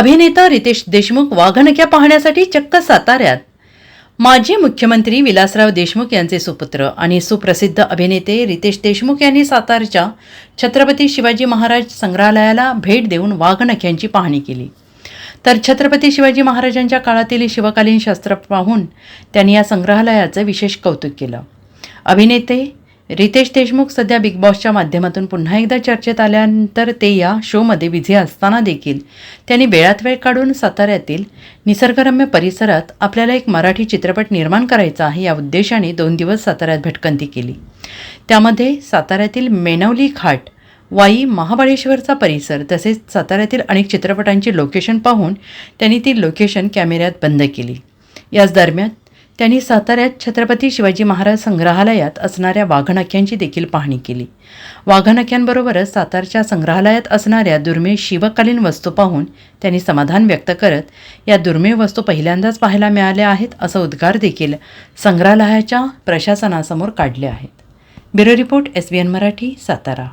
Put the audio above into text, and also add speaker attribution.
Speaker 1: अभिनेता रितेश देशमुख वाघनक्या पाहण्यासाठी चक्क साताऱ्यात. माजी मुख्यमंत्री विलासराव देशमुख यांचे सुपुत्र आणि सुप्रसिद्ध अभिनेते रितेश देशमुख यांनी सातारच्या छत्रपती शिवाजी महाराज संग्रहालयाला भेट देऊन वाघनख्यांची पाहणी केली. तर छत्रपती शिवाजी महाराजांच्या काळातील शिवकालीन शस्त्र पाहून त्यांनी या संग्रहालयाचं विशेष कौतुक केलं. अभिनेते रितेश देशमुख सध्या बिग बॉसच्या माध्यमातून पुन्हा एकदा चर्चेत आल्यानंतर ते या शोमध्ये बिझी असताना देखील त्यांनी वेळात वेळ काढून साताऱ्यातील निसर्गरम्य परिसरात आपल्याला एक मराठी चित्रपट निर्माण करायचा आहे या उद्देशाने दोन दिवस साताऱ्यात भटकंती केली. त्यामध्ये साताऱ्यातील मेनवली घाट वाई महाबळेश्वरचा परिसर तसेच साताऱ्यातील अनेक चित्रपटांची लोकेशन पाहून त्यांनी ती लोकेशन कॅमेऱ्यात बंद केली. याच दरम्यान त्यांनी साताऱ्यात छत्रपती शिवाजी महाराज संग्रहालयात असणाऱ्या वाघनख्यांची देखील पाहणी केली. वाघनख्यांबरोबरच सातारच्या संग्रहालयात असणाऱ्या दुर्मिळ शिवकालीन वस्तू पाहून त्यांनी समाधान व्यक्त करत या दुर्मिळ वस्तू पहिल्यांदाच पाहायला मिळाल्या आहेत असं उद्गार देखील संग्रहालयाच्या प्रशासनासमोर काढले आहेत. Bureau report S B N Marathi Satara.